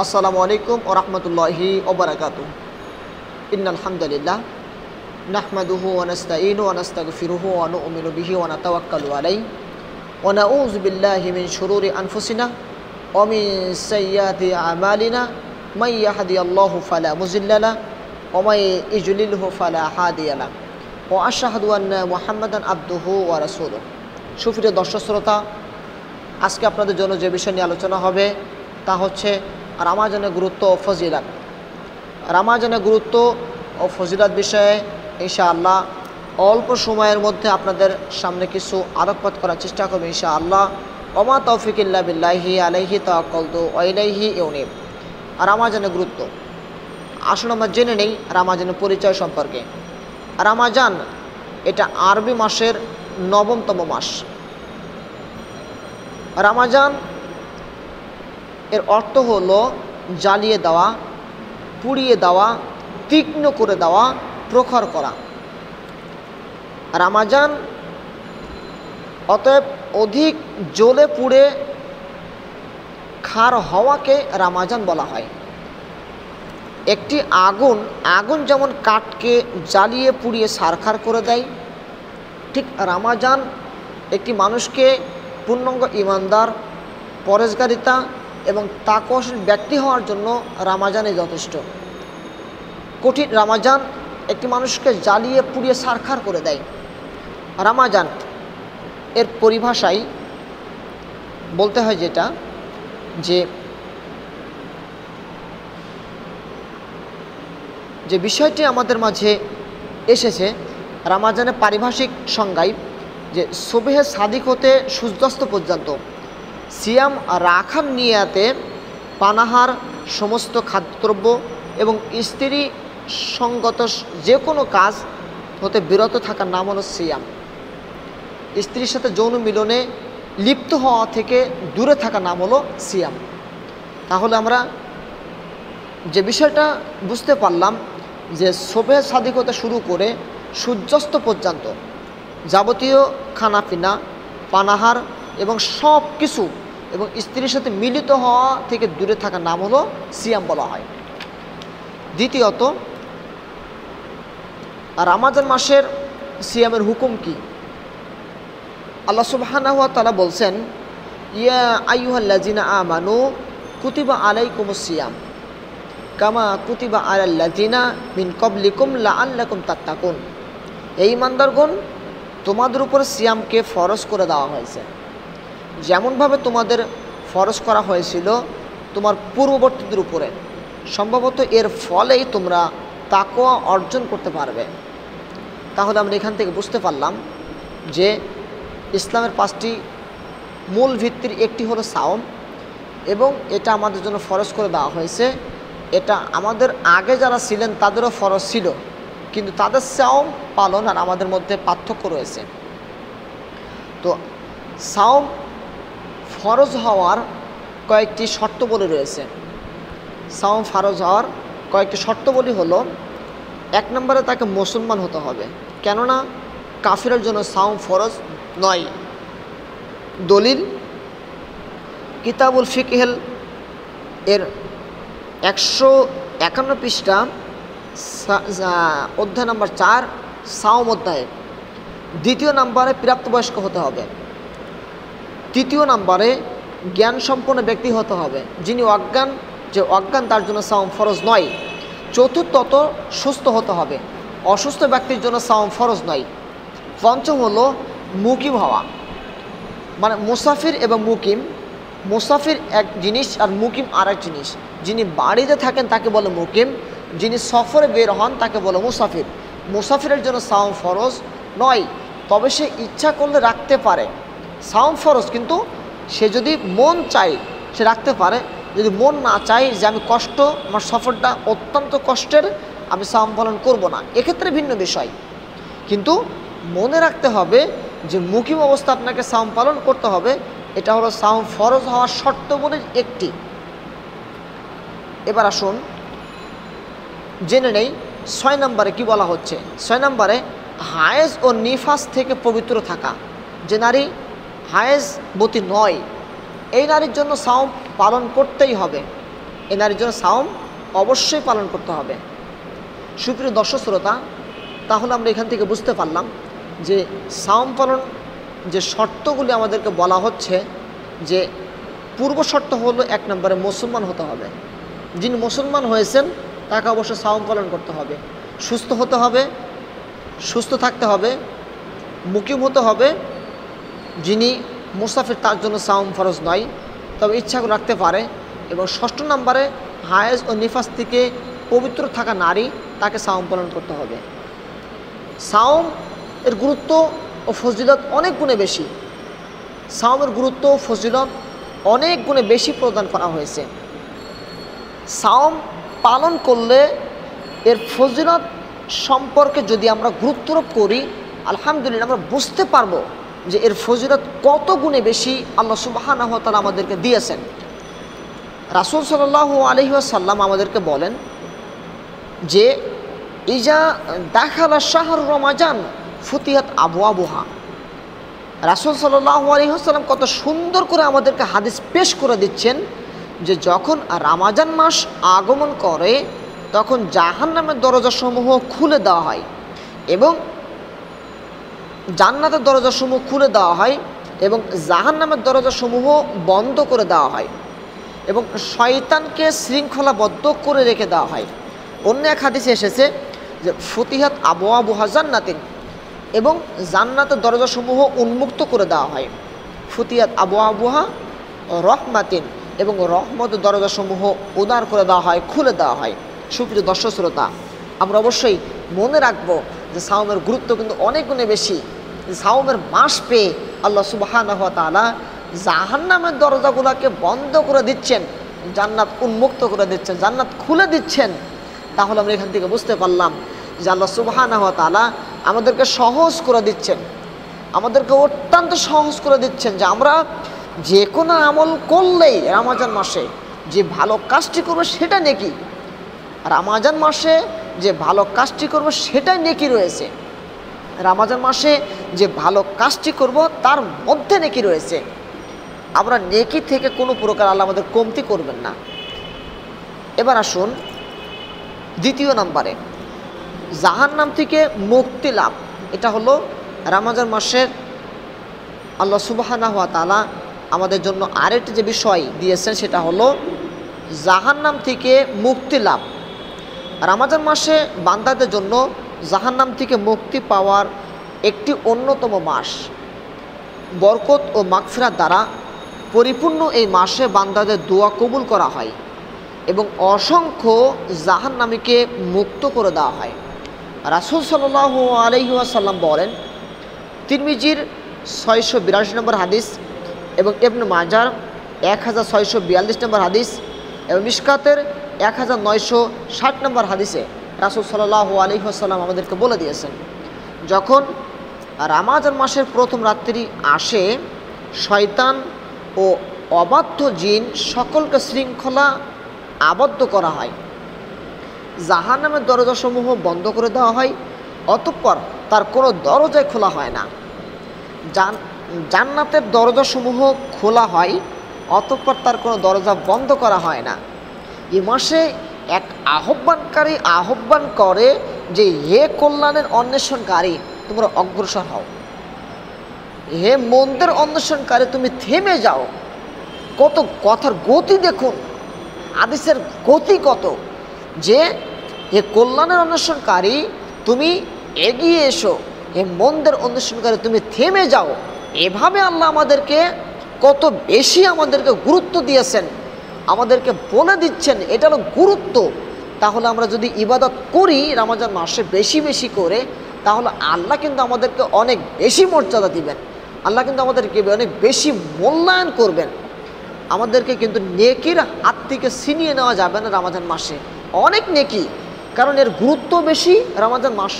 আসসালামু আলাইকুম ও রহমতুল্লাহি ওবরাকাত ইন্নালহামদুলিল্লাহ নাহমাদুহু ওয়ানাস্তাইনু ওয়ানাস্তাগফিরুহু ওয়া নু'মিনু বিহি ওয়া নাতাওয়াক্কালু আলাইহি। ওয়া নাউযু বিল্লাহি মিন শুরুরি আনফুসিনা ওয়া মিন সাইয়্যাতি আমালিনা। মান ইয়াহদিয়াল্লাহু ফালা মুযিল্লা লাহু ওয়া মান ইযলিলহু ফালা হাদিয়া লাহু ওয়া আশহাদু আন্না মুহাম্মাদান আবদুহু ওয়া রাসূলুহু। সুপ্রিয় দর্শক শ্রোতা, আজকে আপনাদের জন্য যে বিষয় নিয়ে আলোচনা হবে তা হচ্ছে রামাজানের গুরুত্ব ও ফজিলাত। রামাজানের গুরুত্ব ও ফজিলাত বিষয়ে ইনশাআল্লাহ অল্প সময়ের মধ্যে আপনাদের সামনে কিছু আলোকপাত করার চেষ্টা করব ইনশাআল্লাহ। ওমা তৌফিকিল্লা বিল্লাহি আলাইহি তাকলতু ওয়াইলাইহি ইউনিব। রামাজানের গুরুত্ব। আসুন আমরা জেনে নেই রামাজানের পরিচয় সম্পর্কে। রামাজান এটা আরবি মাসের নবমতম মাস। রামাজান এর অর্থ হলো জ্বালিয়ে দেওয়া, পুড়িয়ে দেওয়া, তীক্ষ্ণ করে দেওয়া, প্রখর করা। রামাজান অতএব অধিক জ্বলে পুড়ে খার হওয়াকে রামাজান বলা হয়। একটি আগুন আগুন যেমন কাঠকে জ্বালিয়ে পুড়িয়ে সারখার করে দেয়, ঠিক রামাজান একটি মানুষকে পূর্ণাঙ্গ ইমানদার, পরেশগারিতা এবং তাকওয়াশীল ব্যক্তি হওয়ার জন্য রামাজানে যথেষ্ট। কঠিন রামাজান একটি মানুষকে জ্বালিয়ে পুড়িয়ে সারখার করে দেয়। রামাজান এর পরিভাষায় বলতে হয় যেটা যে যে বিষয়টি আমাদের মাঝে এসেছে, রামাজানের পারিভাষিক সংজ্ঞায় যে, সবেহে সাদিক হতে সূর্যাস্ত পর্যন্ত সিয়াম রাখার নিয়াতে পানাহার, সমস্ত খাদ্যদ্রব্য এবং স্ত্রী সঙ্গত যে কোনো কাজ হতে বিরত থাকার নাম হলো সিয়াম। স্ত্রীর সাথে যৌন মিলনে লিপ্ত হওয়া থেকে দূরে থাকা নাম হলো সিয়াম। তাহলে আমরা যে বিষয়টা বুঝতে পারলাম যে শোভে সাদিক হতে শুরু করে সূর্যাস্ত পর্যন্ত যাবতীয় খানাপিনা, পানাহার এবং সব কিছু এবং স্ত্রীর সাথে মিলিত হওয়া থেকে দূরে থাকার নাম হলো সিয়াম বলা হয়। দ্বিতীয়ত রামাজান মাসের সিয়ামের হুকুম কি? আল্লাহ সুবাহানা হুয়া তালা বলছেন, ইয়া আইহাল্লাজিনা আমানু কুতিবা আলাইকুম সিয়াম। কামা কুতিবা আলাল্লাজিনা মিন কবলিকুম লা আল্লাকুম তাত্তাকুন। এই ইমানদারগণ তোমাদের উপর সিয়ামকে ফরজ করে দেওয়া হয়েছে। যেমনভাবে তোমাদের ফরজ করা হয়েছিল, তোমার পূর্ববর্তীদের উপরে। সম্ভবত এর ফলেই তোমরা তাকোয়া অর্জন করতে পারবে। তাহলে আমরা এখান থেকে বুঝতে পারলাম যে ইসলামের পাঁচটি মূল ভিত্তির একটি হলো সাওম এবং এটা আমাদের জন্য ফরজ করে দেওয়া হয়েছে। এটা আমাদের আগে যারা ছিলেন তাদেরও ফরজ ছিল, কিন্তু তাদের সাওম পালন আর আমাদের মধ্যে পার্থক্য রয়েছে। তো সাওম ফরজ হওয়ার কয়েকটি শর্তবলী রয়েছে। সাওম ফরজ হওয়ার কয়েকটি শর্তবলী হলো, এক নম্বরে তাকে মুসলমান হতে হবে, কেননা কাফিরের জন্য সাওম ফরজ নয়। দলিল, কিতাবুল ফিকহেল এর একশো একান্ন পৃষ্ঠা অধ্যায় নম্বর চার, সাওম অধ্যায়ে। দ্বিতীয় নম্বরে প্রাপ্তবয়স্ক হতে হবে। তৃতীয় নাম্বারে জ্ঞান সম্পন্ন ব্যক্তি হতে হবে, যিনি অজ্ঞান, যে অজ্ঞান তার জন্য সাওম ফরজ নয়। চতুর্থত সুস্থ হতে হবে, অসুস্থ ব্যক্তির জন্য সাওম ফরজ নয়। পঞ্চম হলো মুকিম হওয়া মানে মুসাফির এবং মুকিম। মুসাফির এক জিনিস আর মুকিম আর এক জিনিস। যিনি বাড়িতে থাকেন তাকে বলে মুকিম, যিনি সফরে বের হন তাকে বলে মুসাফির। মুসাফিরের জন্য সাউম ফরজ নয়, তবে সে ইচ্ছা করলে রাখতে পারে। সাউম ফরজ কিন্তু সে যদি মন চায় সে রাখতে পারে। যদি মন না চায় যে আমি কষ্ট, আমার সফরটা অত্যন্ত কষ্টের, আমি সাউম পালন করব না। এক্ষেত্রে ভিন্ন বিষয়। কিন্তু মনে রাখতে হবে যে মুকিম অবস্থা আপনাকে সাউম পালন করতে হবে। এটা হলো সাউন্ড ফরজ হওয়ার শর্ত বলে একটি। এবার আসুন, জেনে নেই ছয় নম্বরে কি বলা হচ্ছে। ছয় নম্বরে হায়েজ ও নিফাস থেকে পবিত্র থাকা। যে নারী হায়েজ বতী নয়। এই নারীর জন্য সাওম পালন করতেই হবে। এই নারীর জন্য সাওম অবশ্যই পালন করতে হবে। সুপ্রিয় দর্শক শ্রোতা, তাহলে আমরা এখান থেকে বুঝতে পারলাম যে সাওম পালন যে শর্তগুলি আমাদেরকে বলা হচ্ছে যে পূর্ব শর্ত হলো এক নম্বরে মুসলমান হতে হবে। যিনি মুসলমান হয়েছেন, তাকে অবশ্যই সাওম পালন করতে হবে। সুস্থ হতে হবে, সুস্থ থাকতে হবে, মুকিম হতে হবে যিনি মুসাফির তার জন্য সাওম ফরজ নয়, তবে ইচ্ছা রাখতে পারে এবং ষষ্ঠ নম্বরে হায়েজ ও নিফাস থেকে পবিত্র থাকা নারী তাকে সাওম পালন করতে হবে। সাওম এর গুরুত্ব ও ফজিলত অনেক গুণে বেশি। সাওমের গুরুত্ব ও ফজিলত অনেক গুণে বেশি প্রদান করা হয়েছে। সাওম পালন করলে এর ফজিলত সম্পর্কে যদি আমরা গুরুত্বারোপ করি, আলহামদুলিল্লাহ আমরা বুঝতে পারব যে এর ফজিলত কত গুণে বেশি আল্লাহ সুবাহানাহ আমাদেরকে দিয়েছেন? রাসুল সাল্লাহ আলহিহাসাল্লাম আমাদেরকে বলেন যে, ইজা দেখালা শাহর রমাজান ফুতিয়াত আবু আবুহা রাসুল সাল্লাহ আলহিহাসাল্লাম কত সুন্দর করে আমাদেরকে হাদিস পেশ করে দিচ্ছেন যে, যখন রামাজান মাস আগমন করে, তখন জাহান নামের দরজাসমূহ খুলে দেওয়া হয় এবং জান্নাতের দরজাসমূহ খুলে দেওয়া হয় এবং জাহান নামের দরজাসমূহ বন্ধ করে দেওয়া হয় এবং শয়তানকে শৃঙ্খলাবদ্ধ করে রেখে দেওয়া হয়। অন্য এক হাদিসে এসেছে যে, ফতিহাত আবু আবু জান্নাতিন এবং জান্নাতের দরজাসমূহ উন্মুক্ত করে দেওয়া হয়। ফতিহাত আবু আবুহা রহমাতিন এবং রহমত দরজাসমূহ উদার করে দেওয়া হয়, খুলে দেওয়া হয়। সুপ্রিয় দর্শক শ্রোতা, আমরা অবশ্যই মনে রাখব যে সাওমের গুরুত্ব কিন্তু অনেক গুণে বেশি। সাওমের মাস পেয়ে আল্লাহ সুবাহ তালা জাহান্নামের দরজাগুলোকে বন্ধ করে দিচ্ছেন, জান্নাত উন্মুক্ত করে দিচ্ছেন, জান্নাত খুলে দিচ্ছেন। তাহলে আমরা এখান থেকে বুঝতে পারলাম যে আল্লাহ সুবাহ তালা আমাদেরকে সহজ করে দিচ্ছেন। আমাদেরকে অত্যন্ত সহজ করে দিচ্ছেন যে আমরা যে কোনো আমল করলেই রামাজান মাসে যে ভালো কাজটি করবে সেটা নেকি রামাজান মাসে যে ভালো কাজটি করব সেটাই নেকি রয়েছে। রামাজান মাসে যে ভালো কাজটি করব তার মধ্যে নেকি রয়েছে। আমরা নেকি থেকে কোনো প্রকার আল্লাহ আমাদের কমতি করবেন না। এবার আসুন দ্বিতীয় নাম্বারে। জাহান নাম থেকে মুক্তি লাভ। এটা হলো রামাজান মাসের আল্লাহ সুবাহানা হওয়া তালা আমাদের জন্য আরেকটি যে বিষয় দিয়েছেন সেটা হলো জাহান্নাম থেকে মুক্তি লাভ। রামাজান মাসে বান্দাদের জন্য জাহান্নাম থেকে মুক্তি পাওয়ার একটি অন্যতম মাস। বরকত ও মাগফিরাত দ্বারা পরিপূর্ণ এই মাসে বান্দাদের দোয়া কবুল করা হয় এবং অসংখ্য জাহান্নামীকে মুক্ত করে দেওয়া হয়। রাসুল সাল্লাহ আলহিহাসাল্লাম বলেন, তিরমিজির ছয়শো বিরাশি নম্বর হাদিস এবং এবন মাজার এক হাজার ছয়শো বিয়াল্লিশ নম্বর হাদিস এবং মিসকাতের এক হাজার নয়শো ষাট নম্বর হাদিসে রাসুল সাল্লাহ আলহিহাসাল্লাম আমাদেরকে বলে দিয়েছেন, যখন রামাজান মাসের প্রথম রাত্রি আসে, শয়তান ও অবাধ্য জিন সকলকে শৃঙ্খলা আবদ্ধ করা হয়। জাহান নামের দরজাসমূহ বন্ধ করে দেওয়া হয়, অতঃপর তার কোনো দরজায় খোলা হয় না। জান, জান্নাতের দরজাসমূহ খোলা হয়, অতঃপর তার কোনো দরজা বন্ধ করা হয় না। এ মাসে এক আহ্বানকারী আহ্বান করে যে, হে কল্যাণের অন্বেষণকারী, তোমরা অগ্রসর হও। হে মন্দের অন্বেষণকারী, তুমি থেমে যাও। কত কথার গতি দেখুন আদেশের গতি কত। যে, হে কল্যাণের অন্বেষণকারী, তুমি এগিয়ে এসো। হে মন্দের অন্বেষণকারী, তুমি থেমে যাও। এভাবে আল্লাহ আমাদেরকে কত বেশি আমাদেরকে গুরুত্ব দিয়েছেন। আমাদেরকে বলে দিচ্ছেন, এটা হলো গুরুত্ব। তাহলে আমরা যদি ইবাদত করি রামাজান মাসে বেশি বেশি করে, তাহলে আল্লাহ কিন্তু আমাদেরকে অনেক বেশি মর্যাদা দিবেন। আল্লাহ কিন্তু আমাদেরকে অনেক বেশি মূল্যায়ন করবেন। আমাদেরকে কিন্তু নেকির হাত থেকে ছিনিয়ে নেওয়া যাবে না রামাজান মাসে। অনেক নেকি, কারণ এর গুরুত্ব বেশি রামাজান মাস।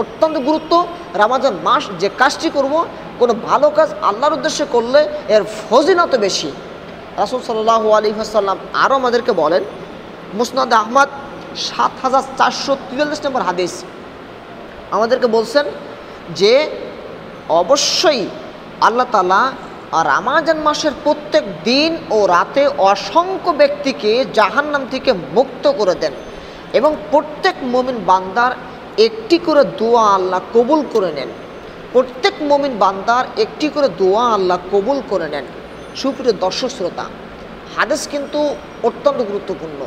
অত্যন্ত গুরুত্ব। রামাজান মাস যে কাজটি করব, কোনো ভালো কাজ আল্লাহর উদ্দেশ্যে করলে এর ফজিনত বেশি। রাসুল সাল্লাহ আলী আসাল্লাম আরও আমাদেরকে বলেন, মুসনাদ আহমদ সাত হাজার চারশো তিরাল্লিশ নম্বর হাদিস আমাদেরকে বলছেন যে, অবশ্যই আল্লাহ তালা রামাজান মাসের প্রত্যেক দিন ও রাতে অসংখ্য ব্যক্তিকে জাহান্নাম থেকে মুক্ত করে দেন এবং প্রত্যেক মমিন বান্দার একটি করে দোয়া আল্লাহ কবুল করে নেন। প্রত্যেক মমিন বান্দার একটি করে দোয়া আল্লাহ কবুল করে নেন। সুপ্রিয় দর্শক শ্রোতা, হাদিস কিন্তু অত্যন্ত গুরুত্বপূর্ণ।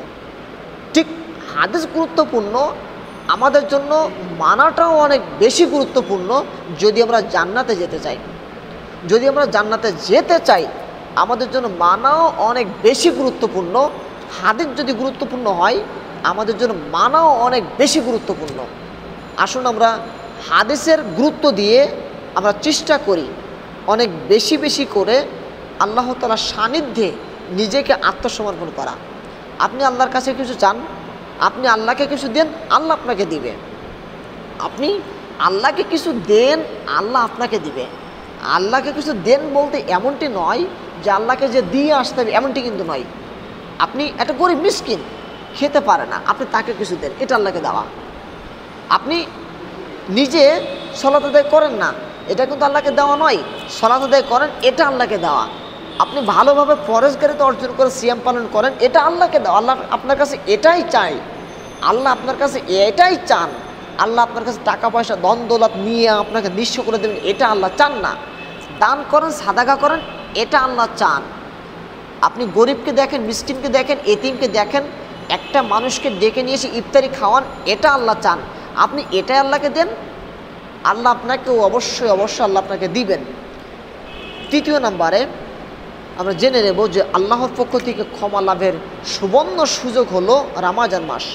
ঠিক হাদিস গুরুত্বপূর্ণ, আমাদের জন্য মানাটাও অনেক বেশি গুরুত্বপূর্ণ যদি আমরা জান্নাতে যেতে চাই। যদি আমরা জান্নাতে যেতে চাই, আমাদের জন্য মানাও অনেক বেশি গুরুত্বপূর্ণ। হাদিস যদি গুরুত্বপূর্ণ হয়, আমাদের জন্য মানাও অনেক বেশি গুরুত্বপূর্ণ। আসুন আমরা হাদিসের গুরুত্ব দিয়ে আমরা চেষ্টা করি অনেক বেশি বেশি করে আল্লাহ তালার সান্নিধ্যে নিজেকে আত্মসমর্পণ করা। আপনি আল্লাহর কাছে কিছু চান, আপনি আল্লাহকে কিছু দেন, আল্লাহ আপনাকে দিবে। আপনি আল্লাহকে কিছু দেন, আল্লাহ আপনাকে দিবে। আল্লাহকে কিছু দেন বলতে এমনটি নয় যে আল্লাহকে যে দিয়ে আসতে হবে, এমনটি কিন্তু নয়। আপনি একটা গরিব মিসকিন, খেতে পারে না, আপনি তাকে কিছু দেন, এটা আল্লাহকে দেওয়া। আপনি নিজে সলাত আদায় করেন না, এটা কিন্তু আল্লাহকে দেওয়া নয়। সলাত আদায় করেন, এটা আল্লাহকে দেওয়া। আপনি ভালোভাবে ফরেজগারিতে অর্জন করে সিয়াম পালন করেন, এটা আল্লাহকে দেওয়া আল্লাহ আপনার কাছে এটাই চাই আল্লাহ আপনার কাছে এটাই চান। আল্লাহ আপনার কাছে টাকা পয়সা দন দৌলত নিয়ে আপনাকে নিঃস্ব করে দেবেন, এটা আল্লাহ চান না। দান করেন, সাদাকা করেন, এটা আল্লাহ চান। আপনি গরিবকে দেখেন, মিসকিনকে দেখেন, এতিমকে দেখেন, একটা মানুষকে ডেকে নিয়ে এসে ইফতারি খাওয়ান, এটা আল্লাহ চান। আপনি এটাই আল্লাহকে দেন, আল্লাহ আপনাকে অবশ্যই অবশ্যই আল্লাহ আপনাকে দিবেন। তৃতীয় নাম্বারে আমরা জেনে নেব যে আল্লাহর পক্ষ থেকে ক্ষমা লাভের সুবর্ণ সুযোগ হলো রামাজান মাস।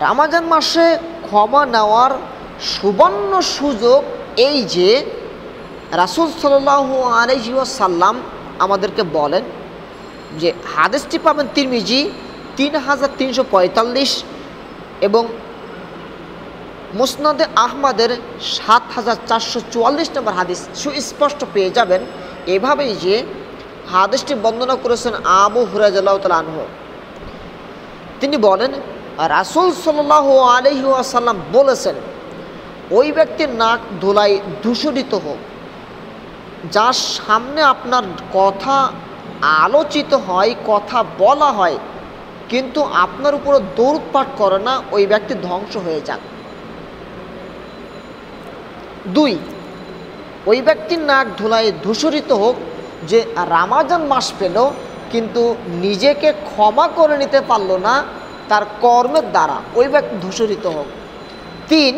রামাজান মাসে ক্ষমা নেওয়ার সুবর্ণ সুযোগ এই যে রাসুল সাল্লাহ আলহিসাল্লাম আমাদেরকে বলেন যে হাদিসটি পাবেন তিরমিজি তিন হাজার তিনশো পঁয়তাল্লিশ এবং মুসনাদে আহমদের সাত হাজার চারশো চুয়াল্লিশ নম্বর হাদিস সুস্পষ্ট পেয়ে যাবেন এভাবেই যে হাদিসটি বন্দনা করেছেন আবু হুরাজাল্লাহ আনহ। তিনি বলেন, রাসুল সাল্লাহ আলহি আসাল্লাম বলেছেন, ওই ব্যক্তির নাক ধোলাই দূষণিত হোক, যার সামনে আপনার কথা আলোচিত হয়, কথা বলা হয়, কিন্তু আপনার উপরে দৌড় পাঠ করে না, ওই ব্যক্তি ধ্বংস হয়ে যাক। দুই, ওই ব্যক্তির নাক ধুলায় ধূসরিত হোক যে রামাজান মাস পেল, কিন্তু নিজেকে ক্ষমা করে নিতে পারল না তার কর্মের দ্বারা ওই ব্যক্তি ধূসরিত হোক। তিন,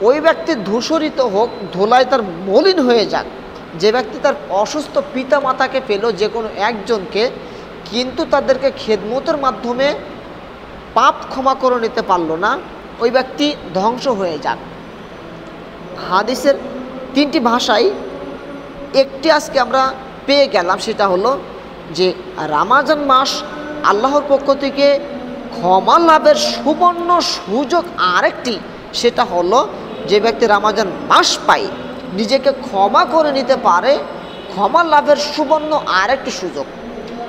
ওই ব্যক্তি ধূসরিত হোক, ধুলায় তার মলিন হয়ে যাক। যে ব্যক্তি তার অসুস্থ পিতা মাতাকে পেল, যে কোনো একজনকে, কিন্তু তাদেরকে খেদমতের মাধ্যমে পাপ ক্ষমা করে নিতে পারল না, ওই ব্যক্তি ধ্বংস হয়ে যাক। হাদিসের তিনটি ভাষাই একটি আজকে আমরা পেয়ে গেলাম, সেটা হলো যে রামাজান মাস আল্লাহর পক্ষ থেকে ক্ষমা লাভের সুবর্ণ সুযোগ আরেকটি, সেটা হলো যে ব্যক্তি রামাজান মাস পায়, নিজেকে ক্ষমা করে নিতে পারে, ক্ষমা লাভের সুবর্ণ আরেকটি সুযোগ।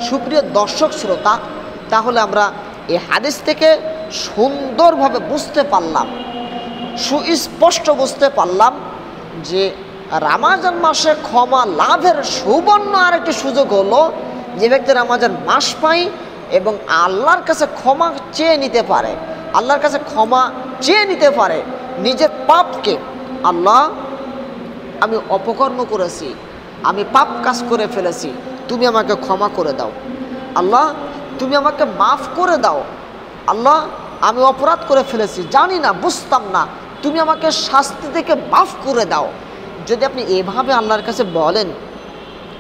সুপ্রিয় দর্শক শ্রোতা, তাহলে আমরা এই হাদিস থেকে সুন্দরভাবে বুঝতে পারলাম সুস্পষ্ট বুঝতে পারলাম যে রামাজান মাসে ক্ষমা লাভের সুবর্ণ আরেকটি সুযোগ হলো যে ব্যক্তি রামাজান মাস পাই এবং আল্লাহর কাছে ক্ষমা চেয়ে নিতে পারে, আল্লাহর কাছে ক্ষমা চেয়ে নিতে পারে, নিজের পাপকে আল্লাহ, আমি অপকর্ম করেছি, আমি পাপ কাজ করে ফেলেছি, তুমি আমাকে ক্ষমা করে দাও। আল্লাহ, তুমি আমাকে মাফ করে দাও। আল্লাহ, আমি অপরাধ করে ফেলেছি, জানি না, বুঝতাম না। তুমি আমাকে শাস্তি থেকে মাফ করে দাও। যদি আপনি এভাবে আল্লাহর কাছে বলেন,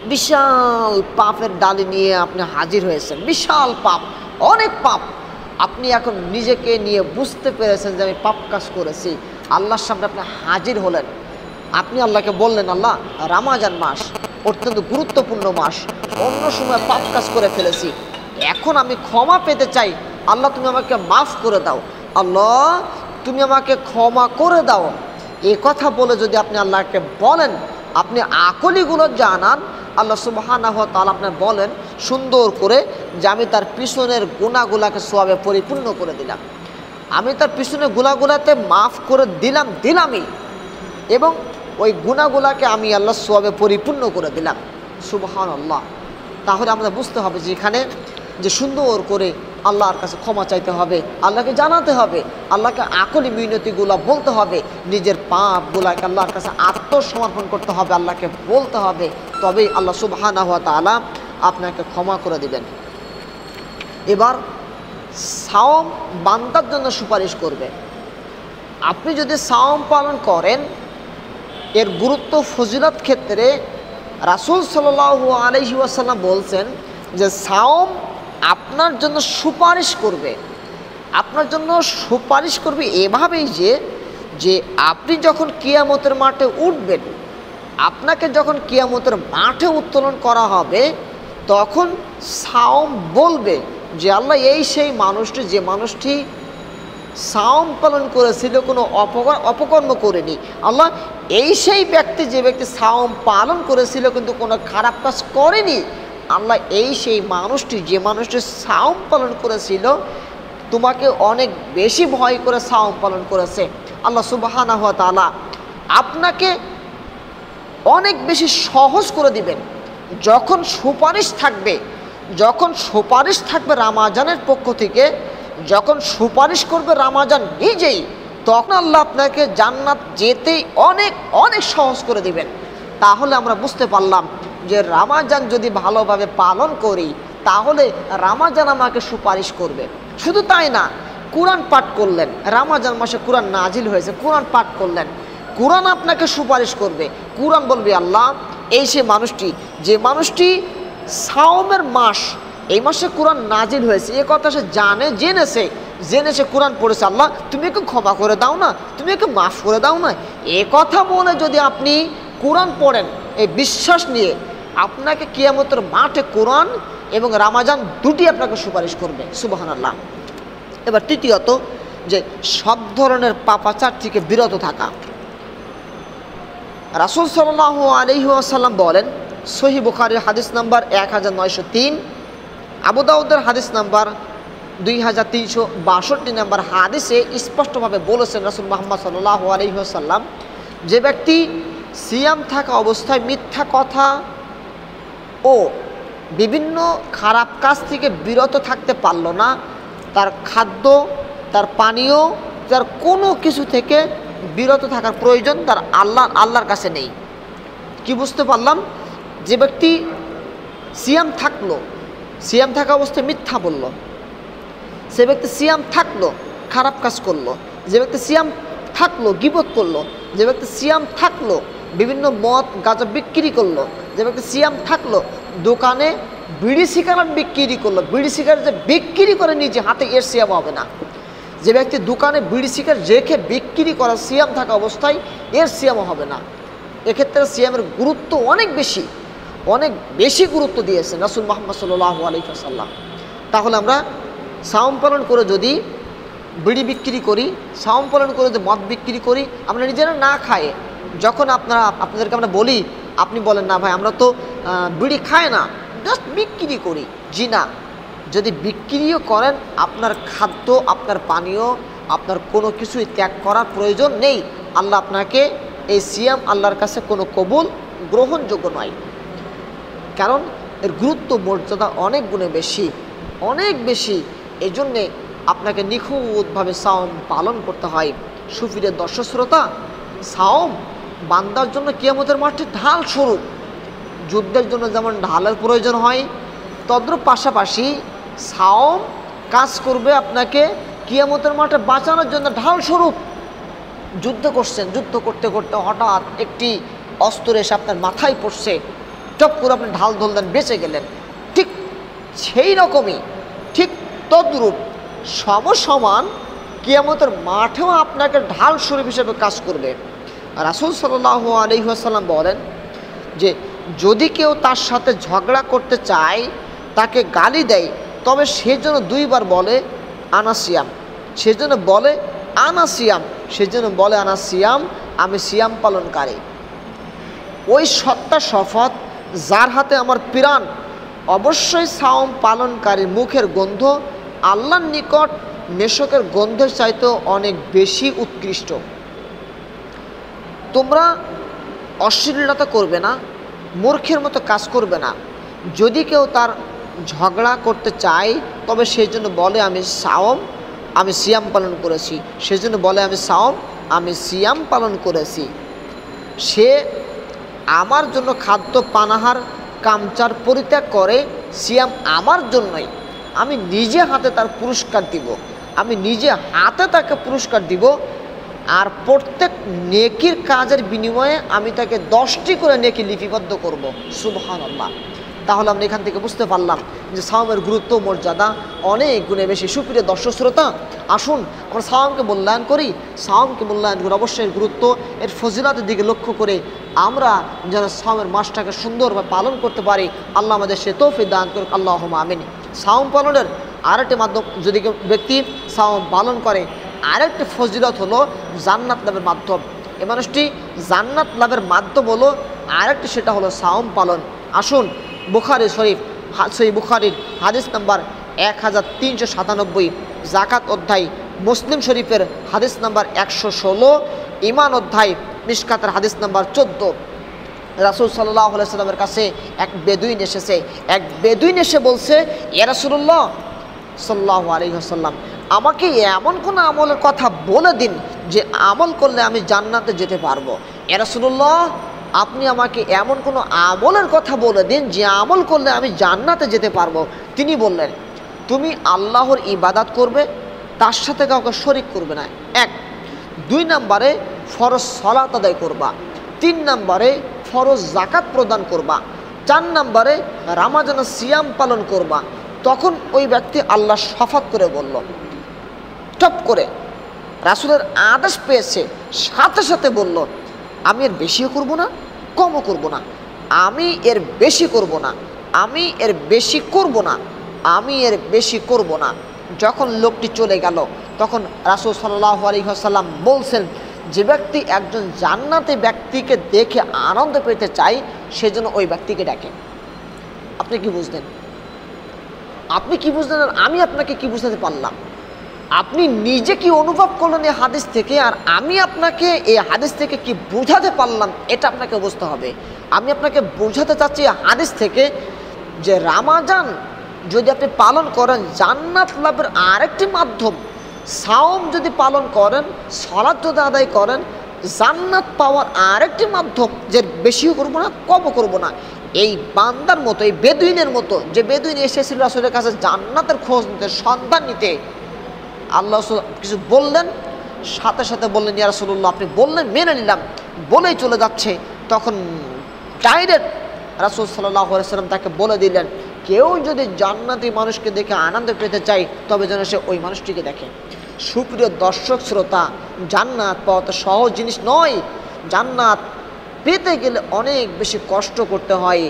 বিশাল পাপের ডালি নিয়ে আপনি হাজির হয়েছেন, বিশাল পাপ, অনেক পাপ। আপনি এখন নিজেকে নিয়ে বুঝতে পেরেছেন যে আমি পাপ কাজ করেছি। আল্লাহর সামনে আপনি হাজির হলেন। আপনি আল্লাহকে বললেন, আল্লাহ, রামাজান মাস অত্যন্ত গুরুত্বপূর্ণ মাস। অন্য সময় পাপ কাজ করে ফেলেছি। এখন আমি ক্ষমা পেতে চাই। আল্লাহ, তুমি আমাকে মাফ করে দাও। আল্লাহ তুমি আমাকে ক্ষমা করে দাও। এ কথা বলে যদি আপনি আল্লাহকে বলেন, আপনি আকলিগুলো জানান, আল্লাহ সুবাহানাহ তাল আপনার বলেন, সুন্দর করে যে আমি তার পিছনের গুণাগুলাকে, সোয়াবে পরিপূর্ণ করে দিলাম। আমি তার পিছনে গুলাগুলাতে মাফ করে দিলাম, দিলামই। এবং ওই গুণাগুলাকে আমি আল্লাহ সোয়াবে পরিপূর্ণ করে দিলাম। সুবহান আল্লাহ তাহলে আমরা বুঝতে হবে যে এখানে যে সুন্দর করে আল্লাহর কাছে ক্ষমা চাইতে হবে, আল্লাহকে জানাতে হবে, আল্লাহকে আকলি মিনতিগুলো বলতে হবে, নিজের পাপগুলাকে আল্লাহর কাছে আত্মসমর্পণ করতে হবে, আল্লাহকে বলতে হবে, তবেই আল্লাহ সুবহানা হওয়া তালা আপনাকে ক্ষমা করে দিবেন। এবার সাওম বান্দার জন্য সুপারিশ করবে। আপনি যদি সাওম পালন করেন, এর গুরুত্ব, ফজিলত ক্ষেত্রে রাসুল সাল আলহি আসাল্লাম বলছেন যে সাওম আপনার জন্য সুপারিশ করবে। আপনার জন্য সুপারিশ করবে এভাবেই যে যে আপনি যখন কিয়ামতের মাঠে উঠবেন, আপনাকে যখন কিয়ামতের মাঠে উত্তোলন করা হবে, তখন সাওম বলবে যে, আল্লাহ, এই সেই মানুষটি, যে মানুষটি সাওম পালন করেছিল, কোনো অপকর, অপকর্ম করেনি। আল্লাহ, এই সেই ব্যক্তি, যে ব্যক্তি সাওম পালন করেছিল, কিন্তু কোনো খারাপ কাজ করেনি। আল্লাহ এই সেই মানুষটি, যে মানুষটি সাওম পালন করেছিল, তোমাকে অনেক বেশি ভয় করে সাওম পালন করেছে। আল্লাহ সুবাহানা হাত তালা আপনাকে অনেক বেশি সহজ করে দিবেন। যখন সুপারিশ থাকবে, যখন সুপারিশ থাকবে রামাজানের পক্ষ থেকে, যখন সুপারিশ করবে রামাজান নিজেই, তখন আল্লাহ আপনাকে জান্নাত যেতেই অনেক অনেক সহজ করে দিবেন। তাহলে আমরা বুঝতে পারলাম যে রামাজান যদি ভালোভাবে পালন করি, তাহলে রামাজান আমাকে সুপারিশ করবে। শুধু তাই না, কোরআন পাঠ করলেন, রামাজান মাসে কোরআন নাজিল হয়েছে, কোরআন পাঠ করলেন। কোরআন আপনাকে সুপারিশ করবে। কোরআন বলবে, আল্লাহ, এই সে মানুষটি, যে মানুষটি সাওমের মাস, এই মাসে কোরআন নাজিল হয়েছে, এ কথা সে জানে, জেনেছে জেনে সে কোরআন পড়েছে। আল্লাহ, তুমি একটু ক্ষমা করে দাও না, তুমি একটু মাফ করে দাও না। এ কথা বলে যদি আপনি কোরআন পড়েন, এই বিশ্বাস নিয়ে আপনাকে কিয়ামতের মাঠে কোরআন এবং রামাজান দুটি আপনাকে সুপারিশ করবে সুবাহান আল্লাহ এবার তৃতীয়ত, যে সব ধরনের পাপাচার থেকে বিরত থাকা। রাসুল সাল্লাহ আলহিহাসাল্লাম বলেন সহি বুখারির হাদিস নাম্বার এক হাজার নয়শো তিন আবুদাউদ্দের হাদিস নাম্বার দুই হাজার তিনশো বাষট্টি নাম্বার হাদিসে স্পষ্টভাবে বলেছেন রাসুল মোহাম্মদ সাল্লাহ আলহিহাসাল্লাম যে ব্যক্তি সিয়াম থাকা অবস্থায় মিথ্যা কথা ও বিভিন্ন খারাপ কাজ থেকে বিরত থাকতে পারল না। তার খাদ্য, তার পানীয়, তার কোনো কিছু থেকে বিরত থাকার প্রয়োজন তার আল্লাহ, আল্লাহর কাছে নেই। কি বুঝতে পারলাম? যে ব্যক্তি সিয়াম থাকল, সিয়াম থাকা অবস্থায় মিথ্যা বলল। সে ব্যক্তি সিয়াম থাকল, খারাপ কাজ করল। যে ব্যক্তি সিয়াম থাকল, গিবত করল। যে ব্যক্তি সিয়াম থাকল বিভিন্ন মদ, গাঁজা বিক্রি করল। যে ব্যক্তি সিয়াম থাকল, দোকানে বিড়ি সিগারেট বিক্রি করল। বিড়ি সিগারেট যে বিক্রি করে নিজে হাতে, এর সিয়াম হবে না। যে ব্যক্তি দোকানে বিড়ি সিগারেট রেখে বিক্রি করা সিয়াম থাকা অবস্থায়, এর সিয়ামও হবে না। এক্ষেত্রে সিয়ামের গুরুত্ব অনেক বেশি। অনেক বেশি গুরুত্ব দিয়েছেন রাসুল মোহাম্মদ সাল্লাহ আলহিহাসাল্লাম তাহলে আমরা সাওম পালন করে যদি বিড়ি বিক্রি করি, সাওম পালন করে যদি মদ বিক্রি করি, আমরা নিজেরা না খাই যখন আপনারা, আপনাদেরকে আমরা বলি, আপনি বলেন, না ভাই, আমরা তো বিড়ি খাই না। জাস্ট বিক্রি করি। জি না। যদি বিক্রিও করেন, আপনার খাদ্য, আপনার পানীয়, আপনার কোনো কিছুই ত্যাগ করার প্রয়োজন নেই। আল্লাহ আপনাকে এই সিয়াম আল্লাহর কাছে কোনো কবুল গ্রহণযোগ্য নয়। কারণ এর গুরুত্ব, মর্যাদা অনেক গুণে বেশি, অনেক বেশি। এই জন্যে আপনাকে নিখুঁতভাবে সাওম পালন করতে হয়। সুফিরের দর্শক শ্রোতা সাওম বান্দার জন্য কিয়ামতের মাঠে ঢাল স্বরূপ। যুদ্ধের জন্য যেমন ঢালের প্রয়োজন হয়, তদ্রূপ পাশাপাশি সাওম কাজ করবে আপনাকে কিয়ামতের মাঠে বাঁচানোর জন্য ঢাল স্বরূপ। যুদ্ধ করছেন, যুদ্ধ করতে করতে হঠাৎ একটি অস্ত্র এসে আপনার মাথায় পড়ছে। টপ করে আপনি ঢাল ধরলেন, বেঁচে গেলেন। ঠিক সেই রকমই, ঠিক তদ্রূপ সমসমান কিয়ামতের মাঠেও আপনাকে ঢাল স্বরূপ হিসেবে কাজ করবে। রাসুল সাল্লাহ আলহিহাসাল্লাম বলেন যে, যদি কেউ তার সাথে ঝগড়া করতে চায়, তাকে গালি দেয়, তবে সে যেন দুইবার বলে আনাসিয়াম সে যেন বলে আনাসিয়াম সে যেন বলে আনাসিয়াম আমি সিয়াম পালনকারী। ওই সত্তা শপথ যার হাতে আমার পিরান অবশ্যই সাওম পালনকারীর মুখের গন্ধ আল্লাহর নিকট, মেশকের গন্ধের চাইতেও অনেক বেশি উৎকৃষ্ট। তোমরা অশ্লীলতা করবে না, মূর্খের মতো কাজ করবে না। যদি কেউ তার ঝগড়া করতে চায়, তবে সেই জন্য বলে, আমি সাওম, আমি সিয়াম পালন করেছি। সেই জন্য বলে, আমি সাওম, আমি সিয়াম পালন করেছি। সে আমার জন্য খাদ্য পানাহার কামচার পরিত্যাগ করে, সিয়াম আমার জন্যই। আমি নিজে হাতে তার পুরস্কার দিব। আমি নিজে হাতে তাকে পুরস্কার দিব। আর প্রত্যেক নেকির কাজের বিনিময়ে আমি তাকে দশটি করে নেকি লিপিবদ্ধ করব। সুবহান আল্লাহ তাহলে আমরা এখান থেকে বুঝতে পারলাম যে সাওমের গুরুত্ব, মর্যাদা অনেক গুণে বেশি। সুপ্রিয় দর্শক, শ্রোতা, আসুন আমরা সাওমকে মূল্যায়ন করি। সাওমকে মূল্যায়ন করি অবশ্যই গুরুত্ব। এর ফজিলাতের দিকে লক্ষ্য করে আমরা যেন সাওমের মাসটাকে সুন্দরভাবে পালন করতে পারি। আল্লাহ আমাদের সে তৌফি দান করুক। আল্লাহ আমিন। সাওম পালনের আরেকটি মাধ্যম যদি ব্যক্তি সাওম পালন করে আরেকটি ফজিলত হলো জান্নাত লাভের মাধ্যম। এ মানুষটি জান্নাত লাভের মাধ্যম হলো আরেকটি, সেটা হলো সাওম পালন। আসুন, বুখারি শরীফ সেই বুখারির হাদিস নাম্বার এক হাজার তিনশো সাতানব্বই জাকাত অধ্যায়, মুসলিম শরীফের হাদিস নাম্বার একশো ষোলো ইমান অধ্যায়, মিসকাতের হাদিস নাম্বার চোদ্দ। রাসুল সাল্লাহ সাল্লামের কাছে এক বেদুইন এসেছে। এক বেদুইন এসে বলছে এ রাসুল্লাহ সাল্লাহ আলহিহাসাল্লাম আমাকে এমন কোনো আমলের কথা বলে দিন যে আমল করলে আমি জান্নাতে যেতে পারব। এ রাসুল্লাহ আপনি আমাকে এমন কোনো আমলের কথা বলে দিন যে আমল করলে আমি জান্নাতে যেতে পারব। তিনি বললেন, তুমি আল্লাহর ইবাদাত করবে, তার সাথে কাউকে শরিক করবে না। এক। দুই নম্বরে, ফরজ সলাত আদায় করবা। তিন নম্বরে, ফরজ জাকাত প্রদান করবা। চার নম্বরে রামাজানা সিয়াম পালন করবা। তখন ওই ব্যক্তি আল্লাহ শফাত করে বলল টপ করে রাসুলের আদেশ পেয়েছে, সাথে সাথে বলল, আমি এর বেশিও করব না, কমও করব না। আমি এর বেশি করব না। আমি এর বেশি করব না। আমি এর বেশি করব না। যখন লোকটি চলে গেল, তখন রাসুল সাল্লাহ আলহিহাসাল্লাম বলছেন, যে ব্যক্তি একজন জান্নাতি ব্যক্তিকে দেখে আনন্দ পেতে চায় সেজন্য ওই ব্যক্তিকে ডাকে আপনি কি বুঝলেন? আপনি কি বুঝলেন আমি আপনাকে কি বুঝাতে পারলাম? আপনি নিজে কি অনুভব করলেন এই হাদিস থেকে? আর আমি আপনাকে এই হাদিস থেকে কি বোঝাতে পারলাম? এটা আপনাকে বুঝতে হবে। আমি আপনাকে বোঝাতে চাচ্ছি হাদিস থেকে যে রামাজান যদি আপনি পালন করেন, জান্নাত লাভের আরেকটি মাধ্যম, সাওম যদি পালন করেন সলাৎ যদি আদায় করেন, জান্নাত পাওয়ার আরেকটি মাধ্যম যে বেশিও করব না, কমও করব না। এই বান্দার মতো, এই বেদুইনের মতো, যে বেদুইন এসেছিল রাসুলের কাছে জান্নাতের খোঁজ নিতে, সন্ধান নিতে আল্লাহ কিছু বললেন, সাথে সাথে বললেন, ইয়া রাসুল্লাহ আপনি বললেন, মেনে নিলাম। বলেই চলে যাচ্ছে। তখন ডাইরেক্ট রাসুল সাল্লাহ সাল্লাম তাকে বলে দিলেন, কেউ যদি জান্নাতি মানুষকে দেখে আনন্দ পেতে চায়, তবে যেন সে ওই মানুষটিকে দেখে। সুপ্রিয় দর্শক, শ্রোতা, জান্নাত পাওয়া তো সহজ জিনিস নয়। জান্নাত পেতে গেলে অনেক বেশি কষ্ট করতে হয়।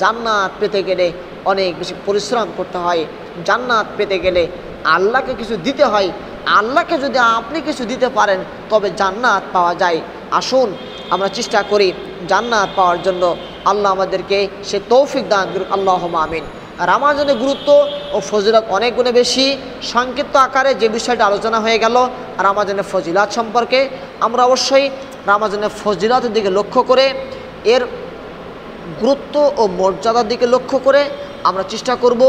জান্নাত পেতে গেলে অনেক বেশি পরিশ্রম করতে হয়। জান্নাত পেতে গেলে আল্লাহকে কিছু দিতে হয়, আল্লাহকে যদি আপনি কিছু দিতে পারেন, তবে জান্নাত পাওয়া যায়। আসুন, আমরা চেষ্টা করি জান্নাত পাওয়ার জন্য। আল্লাহ আমাদেরকে সে তৌফিক দান করুক আল্লাহ আমিন। রামাজনের গুরুত্ব ও ফজিলত অনেক গুণে বেশি। সংক্ষিপ্ত আকারে যে বিষয়টা আলোচনা হয়ে গেল, রামাজনের ফজিলাত সম্পর্কে আমরা অবশ্যই রামাজনের ফজিলাতের দিকে লক্ষ্য করে, এর গুরুত্ব ও মর্যাদার দিকে লক্ষ্য করে আমরা চেষ্টা করব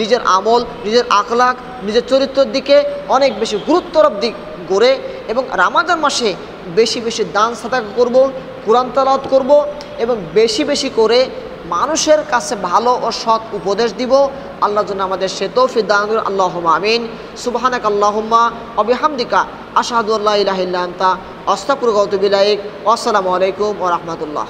নিজের আমল, নিজের আখলাক নিজের চরিত্রের দিকে অনেক বেশি গুরুত্বরব দিক করে এবং রামাজান মাসে বেশি বেশি দান সাদাক করব, কোরআন তালাত করব এবং বেশি বেশি করে মানুষের কাছে ভালো ও সৎ উপদেশ দিব। আল্লাহ জন্য আমাদের সে তৌফি দান আল্লাহ আমিন। সুবাহানাক আল্লাহম্মা অবিহামদিকা আশাহাদুল্লাহ ইলাহিল্লা আন্তা। অস্তাপুর গৌতবিলাইক আসসালামু আলাইকুম ও রহমতুল্লাহ।